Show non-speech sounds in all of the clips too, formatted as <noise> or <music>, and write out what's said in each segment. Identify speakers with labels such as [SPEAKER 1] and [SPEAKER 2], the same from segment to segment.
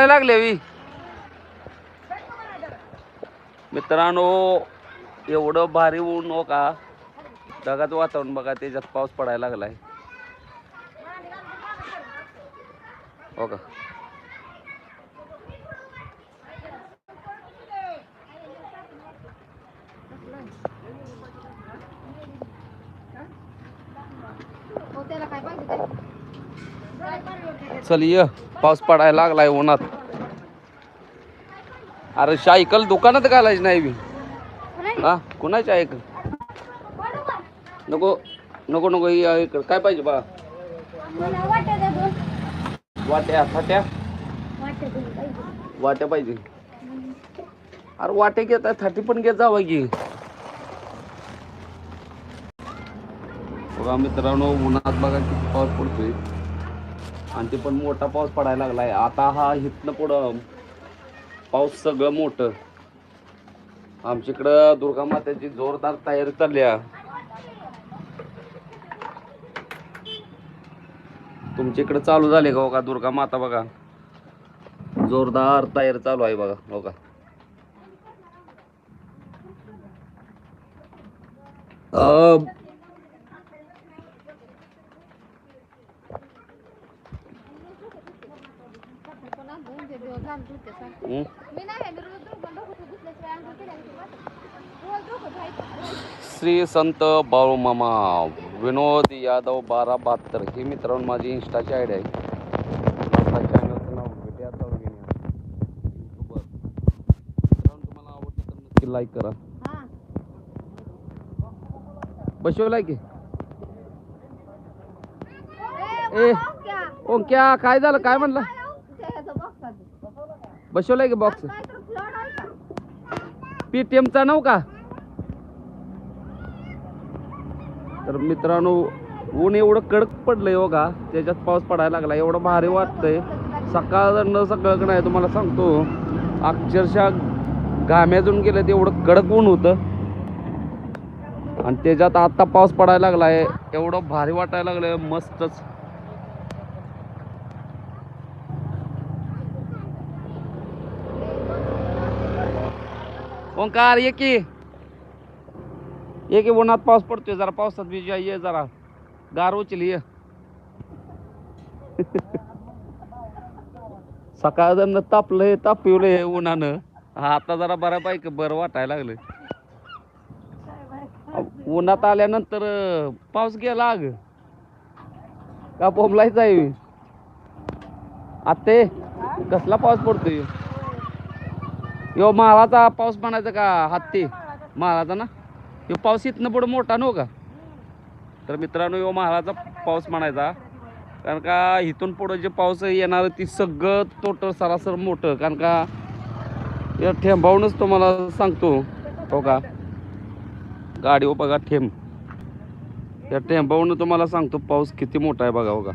[SPEAKER 1] करायला लागले वी मित्रांनो एवढं भारी ऊन हो का? ढगाचं वातावरण बघा त्याच्यात पाऊस पडायला लागलाय. हो का? चल ये. पाऊस पडायला लागलाय उन्हात. अरे सायकल दुकानात घालायची नाही मी हा? कुणाची ऐक नको नको नको ऐक काय पाहिजे बा. वाट्या फाट्या. वाट्या पाहिजे. अरे वाटे घेत थाटी पण घेत जावा की. बघा मित्रांनो उन्हात बघा किती पाऊस पडतोय. आणि ते पण मोठा पाऊस पडायला लागलाय. आता हा इथनं पुढं पाऊस सगळं मोठं. आमच्याकडं दुर्गा मातेची जोरदार तयारी चालली आहे. तुमच्या इकडे चालू झाले का हो बघा दुर्गा माता बघा? जोरदार तयारी चालू आहे बघा हो बघा अ अं,
[SPEAKER 2] पण आज दोन ते दिवस झाले धुते सारखं.
[SPEAKER 1] हं?
[SPEAKER 2] मी नाही आहे, मी रोज डोकं डोकं धुतल्याशिवाय अंघोळ केल्याशिवाय वाटत. रोज डोकं धुवायचं.
[SPEAKER 1] श्री संत बाळूमामा विनोद यादव बारा बहात्तर ही मित्रांनो माझी इंस्टाची आयडी आहे आपल्या चॅनलचं नाव विद्या चौगिने युट्यूबर मित्रांनो तुम्हाला आवडलं तर नक्की लाईक करा
[SPEAKER 2] हा.
[SPEAKER 1] बसवलाय की
[SPEAKER 2] ए,
[SPEAKER 1] ए.
[SPEAKER 2] बाबा, क्या?
[SPEAKER 1] ओ क्या काय झालं काय म्हणलं
[SPEAKER 2] काय लावू? ते ह्याचं box आहे.
[SPEAKER 1] बसवलाय की बॉक्स
[SPEAKER 2] पीटीएमचा का?
[SPEAKER 1] नव का? तर मित्रांनो ऊन एवढं कडक पडलंय हो का? त्याच्यात पाऊस पडायला लागला. एवढं भारी वाटतंय. सकाळ न सकाळ नाही तुम्हाला सांगतो. अक्षरशः घाम्याजून गेलं ते एवढं कडक ऊन होतं. आणि त्याच्यात आता पाऊस पडायला लागलाय. एवढं भारी वाटायला लागलं मस्तच. ओंकार ये की. ये की उन्हात पाऊस पडतोय जरा पावसात भिजूया ये जरा. गार उचल ये. <laughs> सकाळ जण तापलंय तापवलंय उन्हानं. हा आता जरा बऱ्यापैकी बरं वाटायला लागलं उन्हात आल्यानंतर पाऊस गेला अग. का बोंबलायचा आहे? आत्ते कसला पाऊस पडतोय? यो माळाचा पाऊस म्हणायचा का? हत्ती. माळाचा ना? यो पाऊस इथनं पुढं मोठा नव्ह हो का? तर मित्रांनो यो महाळाचा पाऊस म्हणायचा. कारण का इथून पुढं जे पाऊस येणार ती सगळं तोटं सरासर मोठं. कारण का या ठेंबावूनच तुम्हाला सांगतो. हो का? गाडीवर हो बघा ठेंब. या ठेंबावून तुम्हाला सांगतो पाऊस किती मोठा आहे बघा हो का?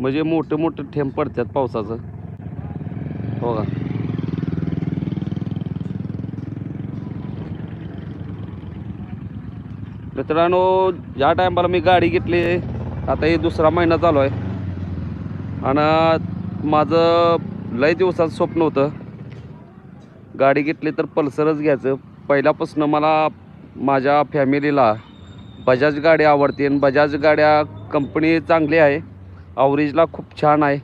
[SPEAKER 1] म्हणजे मोठे मोठे ठेंब पडतात पावसाचं. हो का? मित्रांनो या टायमाला मी गाडी घेतली. आता हे दुसरा महिना चालू आहे. आणि माझं लय दिवसाचं स्वप्न होतं. गाडी घेतली तर पल्सरच घ्यायचं. पहिल्यापासून मला माझ्या फॅमिलीला बजाज गाडी आवडते. आणि बजाज गाड्या कंपनी चांगली आहे. अवरेजला खूप छान आहे.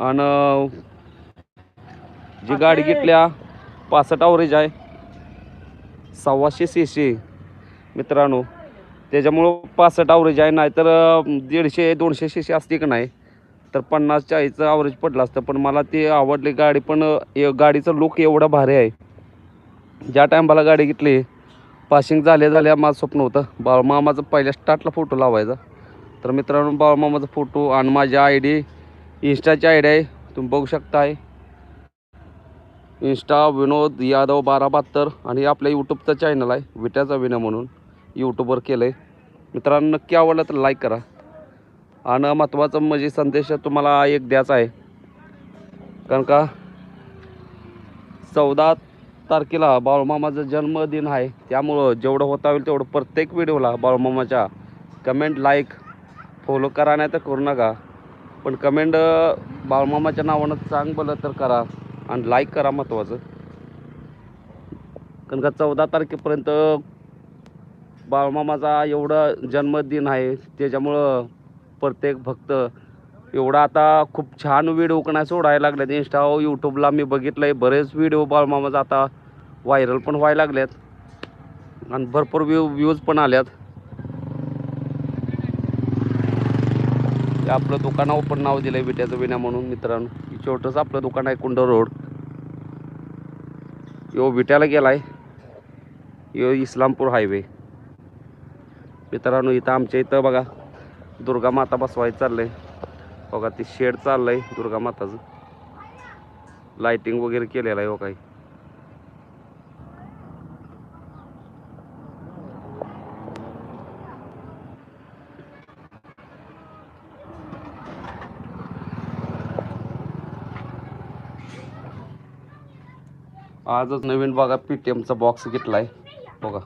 [SPEAKER 1] आणि जी गाडी घेतल्या पासष्ट अवरेज आहे. सव्वाशे सी सी मित्रांनो. त्याच्यामुळं पासष्ट आवरेज आहे नाही तर दीडशे दोनशे सी असते का नाही? तर पन्नास चाळीसचं अवरेज पडलं असतं पण मला ती आवडली गाडी पण ए- गाडीचं लुक एवढा भारी आहे. ज्या टायमाला गाडी घेतली पासिंग झाल्या झाल्या माझं स्वप्न होतं. बाळमामाचा पहिल्या स्टार्टला फोटो लावायचा. तर मित्रांनो बाळमामाचा फोटो आणि माझी आय डी इंस्टाची आय डी आहे. तुम्ही बघू शकताय. इंस्टा विनोद यादव बारा बहात्तर आणि आपल्या यूट्यूबचा चॅनल आहे विट्याचा विनय म्हणून. यूट्यूबवर केलं आहे मित्रांनो नक्की आवडलं तर लाईक करा. आणि महत्त्वाचं म्हणजे संदेश तुम्हाला एक द्यायचा आहे. कारण का चौदा तारखेला बाळूमामाचा जन्मदिन आहे. त्यामुळं जेवढं होता होईल तेवढं प्रत्येक व्हिडिओला बाळूमामाच्या कमेंट लाईक फॉलो करा नाही तर करू नका. पण कमेंट बाळमामाच्या नावानं चांग भलं तर करा. आणि लाईक करा महत्त्वाचं कारण का चौदा तारखेपर्यंत बाळमामाचा एवढा जन्मदिन आहे त्याच्यामुळं प्रत्येक भक्त एवढा आता खूप छान व्हिडिओ कणा सोडायला लागल्यात इंस्टा यूट्यूबला मी बघितलं आहे बरेच व्हिडिओ बाळमामाचा आता व्हायरल पण व्हायला लागल्यात आणि भरपूर व्ह्यू व्ह्यूज पण आल्यात. आपलं दुकानावर पण नाव दिलं आहे विट्याचं विण्या म्हणून मित्रांनो. छोटंसं आपलं दुकान आहे कुंड रोड. यो विट्याला गेलाय. यो इस्लामपूर हायवे मित्रांनो इथं आमच्या इथं बघा दुर्गा माता बसवायचं चाललंय. बघा ती शेड चाललंय दुर्गा माताचं. लाइटिंग वगैरे केलेलं आहे हो काही. आजच नवीन बघा पीटीएमचा बॉक्स घेतलाय. बघा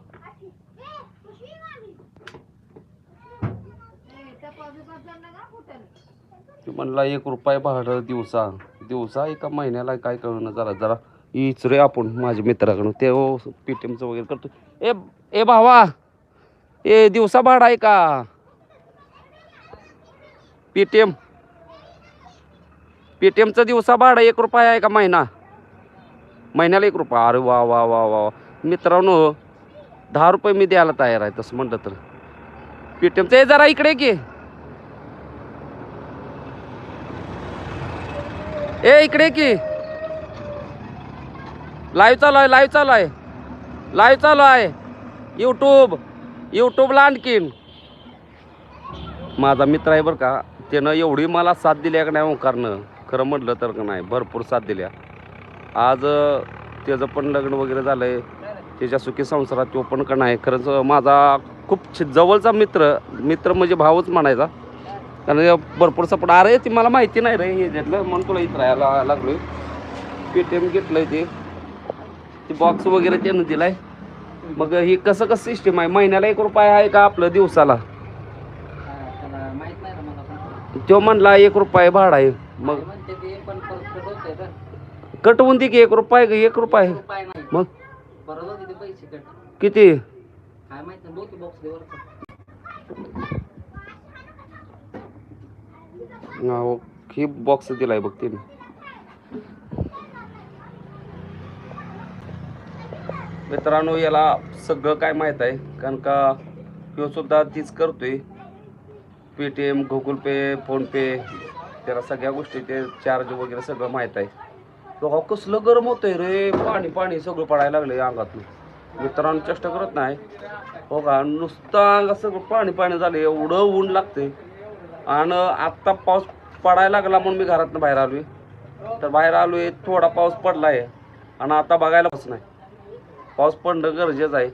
[SPEAKER 1] ते म्हणला एक रुपये भाडं दिवसा. दिवसा एका महिन्याला काय कळणं जरा जरा इचरे आपण माझ्या मित्राकडून. ते हो पेटीएमचं वगैरे करतो ए ए भावा ए दिवसा भाडं आहे का? पेटीएम पेटीएमचं दिवसा भाडं एक रुपया आहे का महिना? महिन्याला एक रुपया. अरे वा वा वा वा मित्रांनो दहा रुपये मी द्यायला तयार आहे. तसं म्हणलं तर. पेटीएमचं ए जरा इकडे की. ए इकडे की. लाईव्ह चालू आहे लाईव्ह चालू आहे. लाईव्ह चालू आहे. यूट्यूब यूट्यूबला आणखीन. माझा मित्र आहे बरं का त्यानं एवढी मला साथ दिली का नाही ओंकारनं. खरं म्हटलं तर का नाही भरपूर साथ दिल्या. आज त्याचं पण लग्न वगैरे झालं आहे त्याच्या सुखी संसारात तो पण का नाही खरंच माझा खूप छ- जवळचा मित्र मित्र म्हणजे भावच म्हणायचा. कारण भरपूर सपोर्ट अरे ती मला माहिती नाही रे हे घेतलं म्हणून तुला इथं राहायला लागलो पेटीएम घेतलं ते. ते बॉक्स वगैरे त्यानं दिलाय. मग ही कसं कसं सिस्टीम आहे? महिन्याला एक रुपये आहे का आपलं दिवसाला? तो म्हणला एक रुपये भाडं आहे. मग
[SPEAKER 3] कट
[SPEAKER 1] कटवून दे की एक रुपये एक रुपये. मग? किती
[SPEAKER 3] काय माहीत नाही बोकी बॉक्स देवर
[SPEAKER 1] ही बॉक्स दिलाय बघ तिने. मित्रांनो याला सगळं काय माहीत आहे कारण का ह्यो सुद्धा तीच करतोय. पेटीएम गुगल पे फोनपे त्याला सगळ्या गोष्टी ते चार्ज वगैरे सगळं माहीत आहे. बघा कसलं गरम होतंय रे पाणी पाणी सगळं पडायला लागलंय अंगातून. मित्रांनो चेष्टा करत नाही. हो बघा नुसतं अंगात सगळं पाणी पाणी झालं एवढं ऊन लागतंय. आणि आत्ता पाऊस पडायला लागला म्हणून मी घरातनं बाहेर आलोय. तर बाहेर आलोय थोडा पाऊस पडलाय. आणि आता बघायला पाऊस नाही. पाऊस पडणं गरजेचं आहे.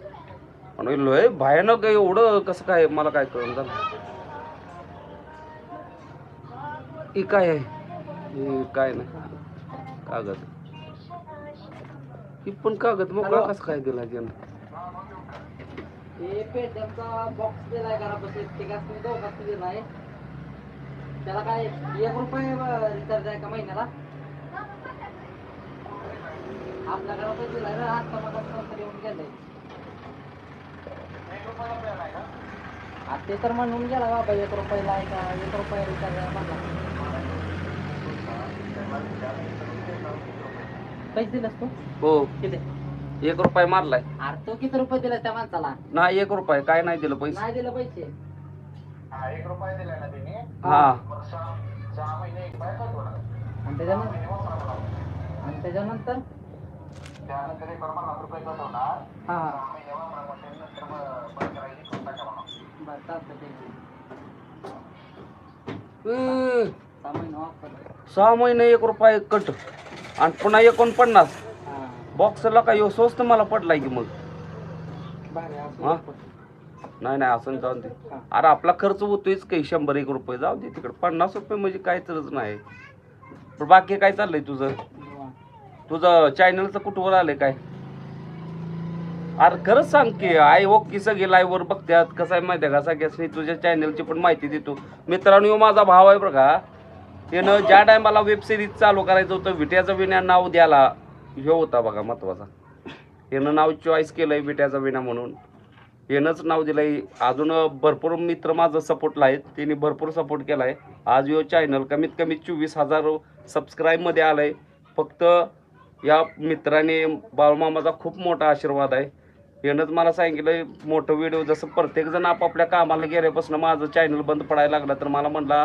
[SPEAKER 1] पण लोय भयानक आहे, एवढं कसं काय मला काय कळून झालं. ही काय आहे? काय नाही. कागद. ही पण कागद मग कसं काय दिला त्यानं?
[SPEAKER 3] ते बॉक्स दिलाय घरापाशी. तिघांनी दोघांनी दिलाय? त्याला काय एक रुपये रिचार्ज आहे का महिन्याला? आपल्या घरापाशी दिलाय ना आता मग नंतर येऊन गेलंय. ते तर म्हणून गेला बाबा एक रुपयाला आहे का? एक रुपये रिचार्ज आहे म्हणला. पैसे दिलास तू?
[SPEAKER 1] हो.
[SPEAKER 3] किती?
[SPEAKER 1] एक रुपये मारलाय.
[SPEAKER 3] अरे तू किती रुपये दिला त्या माणसाला?
[SPEAKER 1] नाही एक रुपये. काय नाही दिलं पैसे.
[SPEAKER 3] नाही दिलं पैसे.
[SPEAKER 1] हा
[SPEAKER 3] आणि त्याच्यानंतर? आणि त्याच्यानंतर? हा हा. बरं चालतं ते
[SPEAKER 1] ए,
[SPEAKER 3] सहा महिने off कर.
[SPEAKER 1] सहा महिने एक रुपये कट. आणि पुन्हा एकोणपन्नास.
[SPEAKER 3] हा.
[SPEAKER 1] बॉक्सला काय ह्यो स्वस्त मला पडलाय की मग? हा? नाही नाही असं जाऊन दे.
[SPEAKER 3] हा.
[SPEAKER 1] अरे आपला खर्च होतोयच काही शंभर एक रुपये जाऊ दे तिकडे. पन्नास रुपये म्हणजे काय तरच नाही. पण बाकी काय चाललंय तुझं. तुझं चॅनलचं कुठवर आलंय काय? अरे खरंच सांग की आई ओके सगळे लाईव्हवर बघतात कसं आहे माहिती आहे का? सगळ्यासनी तुझ्या चॅनलची पण माहिती देतो. मित्रांनो माझा भाव आहे बरं का? त्यानं ज्या टायमाला वेब सिरीज चालू करायचं होतं विट्याचं विण्या नाव द्यायला ह्यो होता बघा महत्त्वाचा. यानं नाव चॉईस केलंय विट्याचा विणा म्हणून. यानंच नाव दिलंय. अजून भरपूर मित्र माझं सपोर्टला आहेत. त्यांनी भरपूर सपोर्ट केला आहे आज यो चॅनल कमीत कमी चोवीस हजार सबस्क्राईबमध्ये आलं आहे फक्त या मित्राने बाळमामाचा खूप मोठा आशीर्वाद आहे. यानंच मला सांगितलं मोठं व्हिडिओ जसं प्रत्येकजण आपापल्या कामाला गेल्यापासून माझं चॅनल बंद पडायला लागलं तर मला म्हणला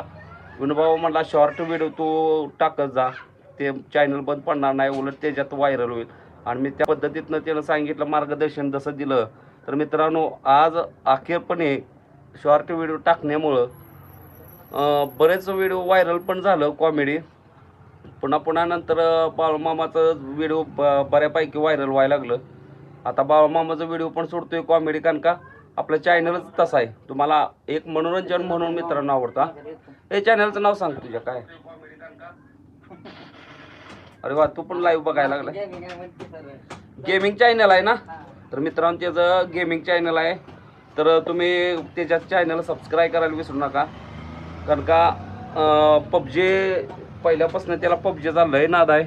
[SPEAKER 1] विनोबाबा म्हणला शॉर्ट व्हिडिओ तू टाकत जा. ते चॅनल बंद पडणार नाही. उलट त्याच्यात व्हायरल होईल. आणि मी त्या पद्धतीतनं त्यानं सांगितलं मार्गदर्शन जसं दिलं तर मित्रांनो आज अखेरपणे शॉर्ट व्हिडिओ टाकण्यामुळं बरेच व्हिडिओ व्हायरल पण झालं कॉमेडी पुन्हा पुन्हा नंतर बाळूमामाचं व्हिडिओ ब बऱ्यापैकी व्हायरल व्हायला लागलं. आता बाळूमामाचं व्हिडिओ पण सोडतोय कॉमेडी कारण का आपलं चॅनलच तसं आहे. तुम्हाला एक मनोरंजन म्हणून मित्रांनो आवडता हे? चॅनलचं नाव सांग तुझ्या काय? अरे वा तू पण लाईव्ह बघायला लागला. गेमिंग चॅनल आहे ना?
[SPEAKER 3] हा.
[SPEAKER 1] तर मित्रांनो त्याचं गेमिंग चॅनल आहे तर तुम्ही त्याच्या चॅनल सबस्क्राईब करायला विसरू नका. कारण का पबजी पहिल्यापासून त्याला पबजीचा लय नाद आहे.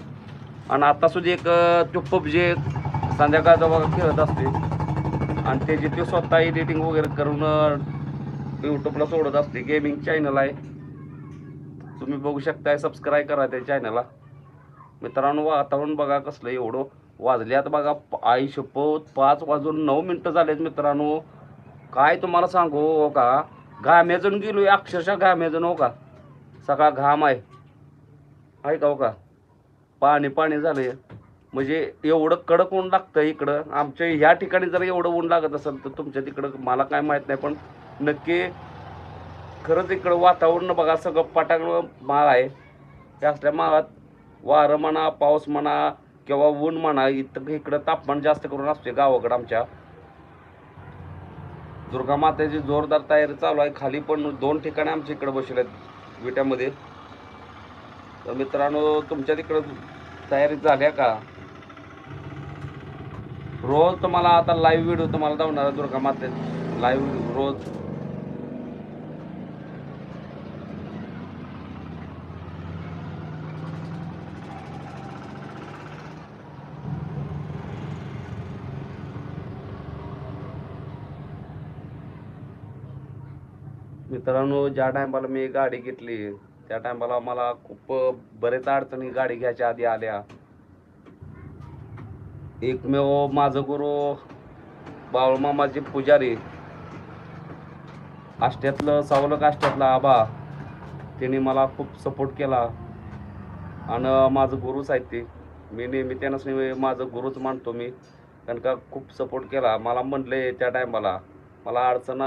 [SPEAKER 1] आणि आता सुद्धा एक तो पबजी संध्याकाळचा बघा खेळत असते आणि त्याची ते स्वतः एडिटिंग वगैरे करून यूट्यूबला सोडत असते गेमिंग चॅनल आहे. तुम्ही बघू शकताय सबस्क्राईब करा त्या चॅनलला मित्रांनो वातावरण बघा कसलं एवढं. वाजल्यात बघा आई शपथ पाच वाजून नऊ मिनटं झालेत मित्रांनो. काय तुम्हाला सांगू हो का? घाम्याजून गेलोय अक्षरशः घाम्याजून हो का? सगळा घाम आहे. आहे का हो का? पाणी पाणी आहे म्हणजे एवढं कडक ऊन लागतं इकडं. आमच्या ह्या ठिकाणी जर एवढं ऊन लागत असेल तर तुमच्या तिकडं मला काय माहीत नाही पण नक्की खरंच इकडं वातावरण बघा सगळं पटाक माळ आहे. त्या असल्या माळात वारं म्हणा पाऊस म्हणा किंवा ऊन म्हणा इथं इकडं तापमान जास्त करून असते गावाकडं आमच्या. दुर्गा मातेची जोरदार तयारी चालू आहे. खाली पण दोन ठिकाणी आमच्या इकडे बसले आहेत विट्यामध्ये. तर मित्रांनो तुमच्या तिकडं तयारी झाल्या का? रोज तुम्हाला आता लाईव्ह व्हिडिओ तुम्हाला दावणार दुर्गा माते लाईव्ह रोज. मित्रांनो ज्या टायमाला मी गाडी घेतली त्या टायमाला मला खूप बरेच अडचणी गाडी घ्यायच्या आधी आल्या. एकमेव माझं गुरु बाळूमामाचे पुजारी आष्ट्यातलं सावलक आष्ट्यातला आबा त्याने मला खूप सपोर्ट केला. आणि माझं गुरुच आहेत ते मी नेहमी त्यांनाच माझं गुरुच मानतो मी. कारण का खूप सपोर्ट केला. मला म्हणले त्या टायमाला मला अडचण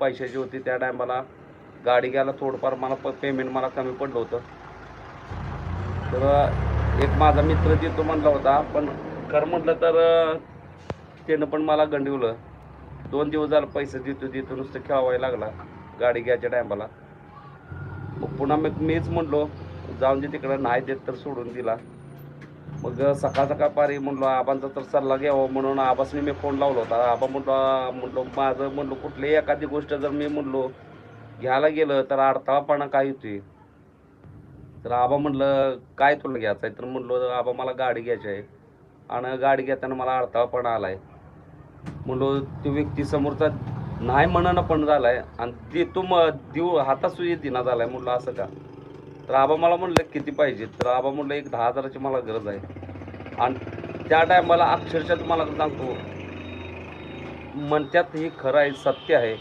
[SPEAKER 1] पैशाची होती त्या टायमाला. गाडी घ्यायला थोडंफार मला प पेमेंट मला कमी पडलं होतं. तर एक माझा मित्र देतो म्हटला होता पण कर म्हटलं तर त्यानं पण मला गंडवलं. दोन दिवस झालं पैसे देतो देतो नुसतं खेळवायला लागला गाडी घ्यायच्या टायमाला. मग पुन्हा मी मीच म्हणलो जाऊन दे तिकडं नाही देत तर सोडून दिला. मग सकाळ सकाळ पारी म्हणलो आबांचा तर सल्ला घ्यावा म्हणून आबासनी मी फोन लावला होता. आबा म्हणलो म्हणलो माझं म्हणलो कुठलीही एखादी गोष्ट जर मी म्हणलो घ्यायला गेलं तर अडथळापणा काय होते तर आबा म्हणलं काय तुला घ्यायचं आहे? तर म्हणलो आबा मला गाडी घ्यायची आहे. आणि गाडी घेताना मला अडथळापणा आहे म्हणलो तो व्यक्ती समोरचा नाही म्हणणं पण झाला आहे आणि ते मग देऊ हातात दिना झाला आहे म्हणलं असं का? तर आबा मला म्हणलं किती पाहिजे? तर आबा म्हणलं एक दहा हजाराची मला गरज आहे. आणि त्या टायमाला अक्षरशः तुम्हाला सांगतो म्हणतात हे खरं आहे सत्य आहे.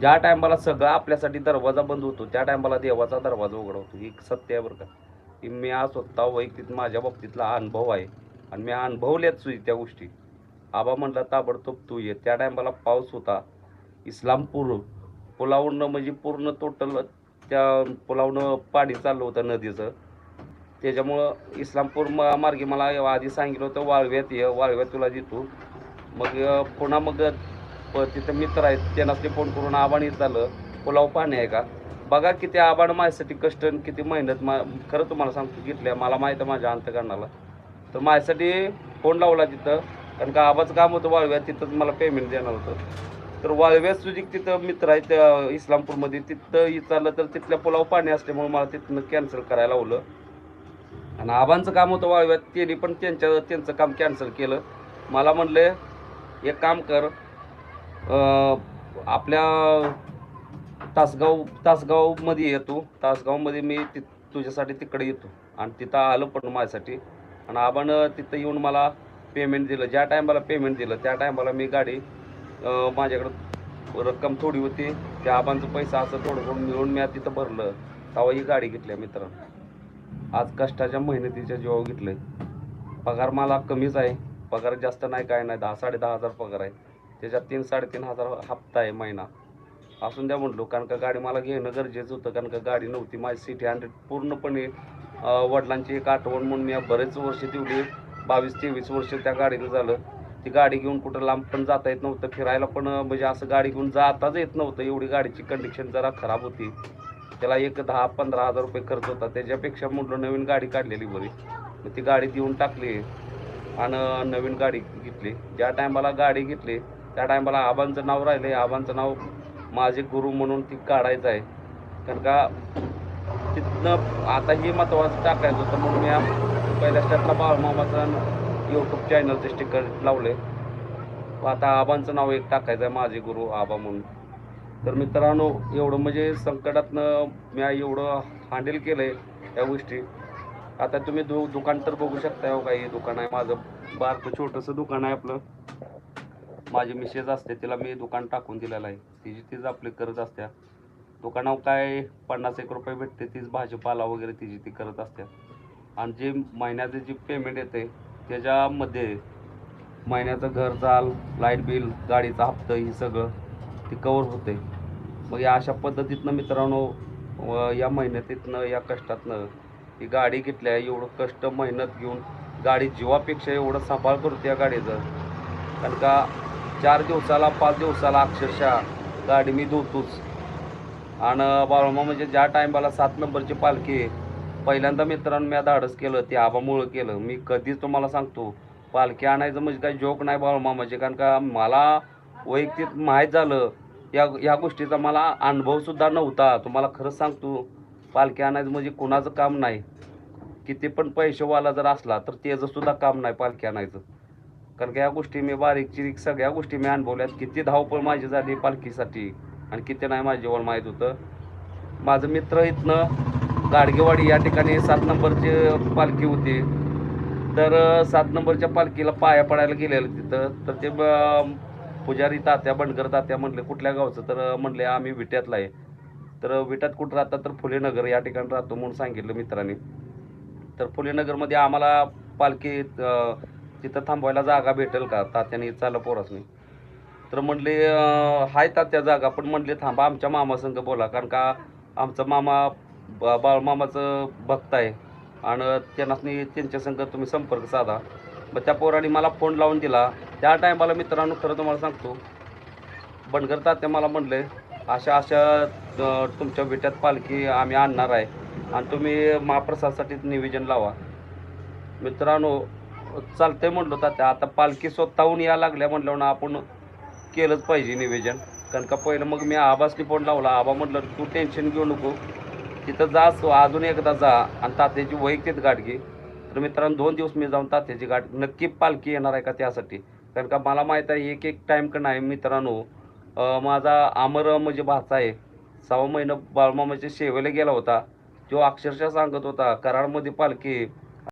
[SPEAKER 1] ज्या टायमाला सगळं आपल्यासाठी दरवाजा बंद होतो त्या टायमाला देवाचा दरवाजा उघडा होतो ही सत्य आहे बरं का. की मी आज स्वतः वैयक्तिक माझ्या बाबतीतला अनुभव आहे आणि मी अनुभवल्याच त्या गोष्टी. आबा म्हणला ताबडतोब तू ये. त्या टायमाला पाऊस होता. इस्लामपूर पुलावरनं म्हणजे पूर्ण टोटल त्या पुलावनं पाणी चाललं होतं नदीचं. त्याच्यामुळं इस्लामपूर म मार्गे मला आधी सांगितलं होतं वाळव्यात ये वाळव्यात तुला देतो. मग पुन्हा मग तिथं मित्र आहेत त्यांनाच ते फोन करून आबाणी झालं. पुलाव पाणी आहे का? बघा किती आबानं माझ्यासाठी कष्ट किती मेहनत मा खरं तुम्हाला सांगतो घेतल्या. मला माहीत आहे माझ्या अंतकरणाला. तर माझ्यासाठी फोन लावला तिथं. कारण का आबाचं काम होतं वाळव्यात तिथंच मला पेमेंट देणार होतं. तर वाळव्यात सुजिक तिथं मित्र आहे त्या इस्लामपूरमध्ये. तिथं इचारलं तर तिथल्या पुलाव पाणी असल्यामुळे मला तिथनं कॅन्सल करायला लावलं. आणि आबांचं काम होतं वाळव्यात. त्यांनी पण त्यांच्या त्यांचं काम कॅन्सल केलं. मला म्हणले एक काम कर आपल्या तासगाव तासगावमध्ये येतो तासगावमध्ये मी ति तुझ्यासाठी तिकडे येतो. आणि तिथं आलं पण माझ्यासाठी. आणि आबानं तिथं येऊन मला पेमेंट दिलं. ज्या टायमाला पेमेंट दिलं त्या टायमाला मी गाडी माझ्याकडं रक्कम थोडी होती. त्या आबांचं पैसा असं थोडं थोडं मिळून मी तिथं भरलं. तेव्हा ही गाडी घेतली मित्रांनो आज कष्टाच्या मेहनतीच्या जीवावर घेतलं पगार मला कमीच आहे. पगार जास्त नाही काय नाही. दहा साडे दहा हजार पगार आहे. त्याच्यात तीन साडेतीन हजार हप्ता आहे महिना. असून द्या म्हटलो कारण का गाडी मला घेणं गरजेचं होतं. कारण का गाडी नव्हती. माझी सिटी हंड्रेड पूर्णपणे वडिलांची एक आठवण म्हणून मी बरेच वर्ष तेवढी बावीस तेवीस वर्ष त्या गाडीनं झालं. ती गाडी घेऊन कुठं लांब पण जाता येत नव्हतं फिरायला पण म्हणजे असं गाडी घेऊन जाताच येत नव्हतं. एवढी गाडीची कंडिशन जरा खराब होती. त्याला एक दहा पंधरा हजार रुपये खर्च होता. त्याच्यापेक्षा म्हटलं नवीन गाडी काढलेली बरी. मग ती गाडी देऊन टाकली आणि नवीन गाडी घेतली. ज्या टायमाला गाडी घेतली त्या टायमाला आबांचं नाव राहिले आबांचं नाव माझे गुरु म्हणून ती काढायचं आहे. कारण का तिथनं आता हे महत्त्वाचं टाकायचं होतं. म्हणून मी पहिल्या स्टार्टला बाळमामाचा यूट्यूब चॅनलचे स्टिकर लावले. व आता आबांचं नाव एक टाकायचं आहे माझे गुरु आबा म्हणून. तर मित्रांनो एवढं म्हणजे संकटातनं मी एवढं हँडल केलं आहे या गोष्टी. आता तुम्ही दु दुकान तर बघू शकता हो काही दुकान आहे. माझं बारकं छोटंसं दुकान आहे आपलं. माझी मिसेस असते तिला मी दुकान टाकून दिलेलं आहे. तिची तीच आपली करत असत्या. दुकानावर काय पन्नास एक रुपये भेटते तीच भाजीपाला वगैरे तिची ती करत असत्या. आणि जे महिन्याचं जे पेमेंट येते त्याच्यामध्ये महिन्याचं घर चाल लाइट बिल गाडीचा हप्ता हे सगळं ते कवर होते मग या अशा पद्धतीतनं मित्रांनो व या मेहनतीतनं या कष्टातनं ही गाडी घेतल्या एवढं कष्ट मेहनत घेऊन गाडी जीवापेक्षा एवढं सांभाळ करतो या गाडीचं. कारण का चार दिवसाला पाच दिवसाला अक्षरशः गाडी मी धुतोच. आणि बाळमा म्हणजे ज्या टायमाला सात नंबरची पालखी पहिल्यांदा मित्रांनो मी धाडस केलं ते आबामुळं केलं. मी कधीच तुम्हाला सांगतो पालखी आणायचं म्हणजे काही जोक नाही बाळमा म्हणजे कारण का मला वैयक्तिक माहीत झालं या या गोष्टीचा मला अनुभवसुद्धा नव्हता. तुम्हाला खरंच सांगतो पालखी आणायचं म्हणजे कुणाचं काम नाही. किती पण पैसेवाला जर असला तर त्याचंसुद्धा काम नाही पालखी आणायचं. कारण का या गोष्टी मी बारीक चिरीक सगळ्या गोष्टी मी अनुभवल्यात. किती धावपळ माझी झाली पालखीसाठी आणि किती नाही माझ्या जेवण माहीत होतं. माझं मित्र इथनं गाडगेवाडी या ठिकाणी सात नंबरची पालखी होती. तर सात नंबरच्या पालखीला पाया पडायला गेलेलं तिथं. तर ते ब- पुजारी तात्या बंडकर तात्या म्हणले कुठल्या गावचं? तर म्हणले आम्ही विट्यातला आहे. तर विट्यात कुठं राहतात? तर फुलेनगर या ठिकाणी राहतो म्हणून सांगितलं मित्रांनी. तर फुलेनगरमध्ये आम्हाला पालखी तिथं थांबवायला जागा भेटेल का? तात्याने चाललं पोरासनी. तर म्हणले हाय तात्या जागा पण म्हणले थांबा आमच्या मामासंग बोला कारण का आमचा मामा बा बाळमामाचं भक्त आहे आणि त्यांना त्यांच्या संग तुम्ही संपर्क साधा. मग त्या पोराने मला फोन लावून दिला. त्या टायमाला मित्रांनो खरं तुम्हाला सांगतो बनगर तात्या मला म्हणले अशा अशा तुमच्या विट्यात पालखी आम्ही आणणार आहे. आणि तुम्ही महाप्रसादसाठी निवेदन लावा. मित्रांनो चालतंय म्हणलो तात्या. आता पालखी स्वतःहून या लागल्या म्हणलं ना आपण केलंच पाहिजे निवेदन. कारण का पहिलं मग मी आबासनी फोन लावला. आबा म्हटलं तू टेन्शन घेऊ नको. तिथं जा सो अजून एकदा जा आणि तात्याची वैयक्तिक गाठ घे. तर मित्रांनो दोन दिवस मी जाऊन तात्याची गाठ नक्की पालखी येणार आहे का त्यासाठी. कारण का मला माहीत आहे एक एक टाईम का नाही मित्रांनो माझा आमर म्हणजे भाचा आहे. सहा महिना बाळमामाच्या शेवेला गेला होता. तो अक्षरशः सांगत होता कराडमध्ये पालखी